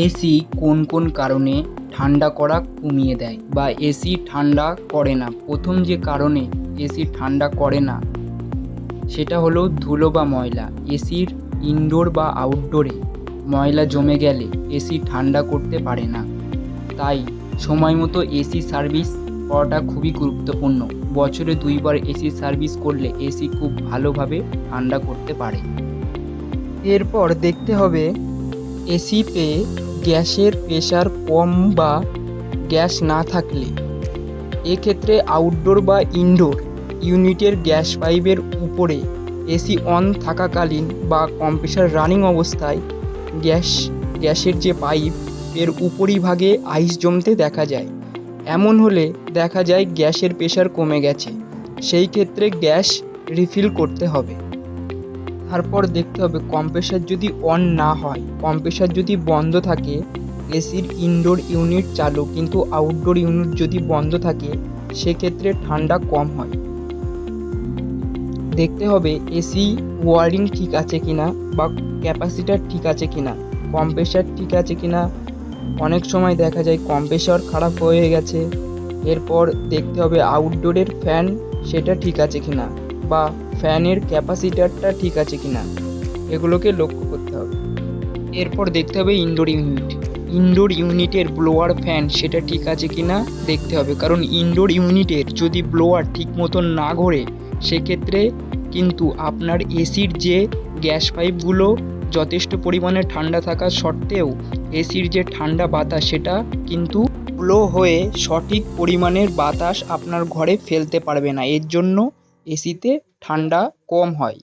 AC কোন কোন কারণে ঠান্ডা করা কমিয়ে দেয়? বা এসি ঠান্ডা করে না। প্রথম যে কারণে এসি ঠান্ডা করে না, সেটা হলো ধুলো বা ময়লা। এসির ইনডোর বা আউটডোরে ময়লা জমে গেলে এসি ঠান্ডা করতে পারে না। তাই সময় মতো এসি সার্ভিস করাটা খুবই গুরুত্বপূর্ণ। বছরে দুইবার এসি সার্ভিস করলে এসি খুব ভালোভাবে ঠান্ডা করতে পারে। এরপর দেখতে হবে এসিতে গ্যাসের প্রেশার কম বা গ্যাস না থাকলে। এক্ষেত্রে আউটডোর বা ইনডোর ইউনিটের গ্যাস পাইপের উপরে এসি অন থাকাকালীন বা কম্প্রেসার রানিং অবস্থায় গ্যাস, গ্যাসের যে পাইপ, এর উপরিভাগে আইস জমতে দেখা যায়। এমন হলে দেখা যায় গ্যাসের প্রেশার কমে গেছে। সেই ক্ষেত্রে গ্যাস রিফিল করতে হবে। তারপর দেখতে হবে কম্প্রেসার যদি অন না হয়। কম্প্রেসার যদি বন্ধ থাকে এসির ইনডোর ইউনিট চালু, কিন্তু আউটডোর ইউনিট যদি বন্ধ থাকে, সেক্ষেত্রে ঠান্ডা কম হয়। দেখতে হবে এসি ওয়ারিং ঠিক আছে কিনা বা ক্যাপাসিটার ঠিক আছে কিনা। কম্প্রেসার ঠিক আছে কিনা? অনেক সময় দেখা যায় কম্প্রেসার খারাপ হয়ে গেছে। এরপর দেখতে হবে আউটডোরের ফ্যান সেটা ঠিক আছে কিনা। বা ফ্যানের ক্যাপাসিটারটা ঠিক আছে কি না এগুলোকে লক্ষ্য করতে হবে। এরপর দেখতে হবে ইনডোর ইউনিট ইনডোর ইউনিটের ব্লোয়ার ফ্যান সেটা ঠিক আছে কি না দেখতে হবে, কারণ ইনডোর ইউনিটের যদি ব্লোয়ার ঠিক মতন না ঘোরে, সেক্ষেত্রে কিন্তু আপনার এসির যে গ্যাস পাইপগুলো যথেষ্ট পরিমাণে ঠান্ডা থাকা সত্ত্বেও, এসির যে ঠান্ডা বাতাস সেটা কিন্তু ব্লো হয়ে সঠিক পরিমাণের বাতাস আপনার ঘরে ফেলতে পারবে না। এর জন্য এসিতে ঠান্ডা কম হয়।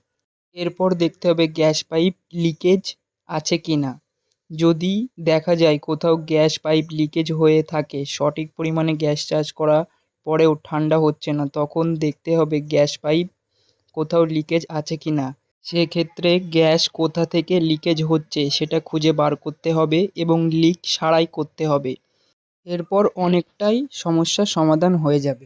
এরপর দেখতে হবে গ্যাস পাইপ লিকেজ আছে কি না। যদি দেখা যায় কোথাও গ্যাস পাইপ লিকেজ হয়ে থাকে, সঠিক পরিমাণে গ্যাস চার্জ করা পরেও ঠান্ডা হচ্ছে না, তখন দেখতে হবে গ্যাস পাইপ কোথাও লিকেজ আছে কি না। সেক্ষেত্রে গ্যাস কোথা থেকে লিকেজ হচ্ছে সেটা খুঁজে বার করতে হবে এবং লিক সারাই করতে হবে। এরপর অনেকটাই সমস্যার সমাধান হয়ে যাবে।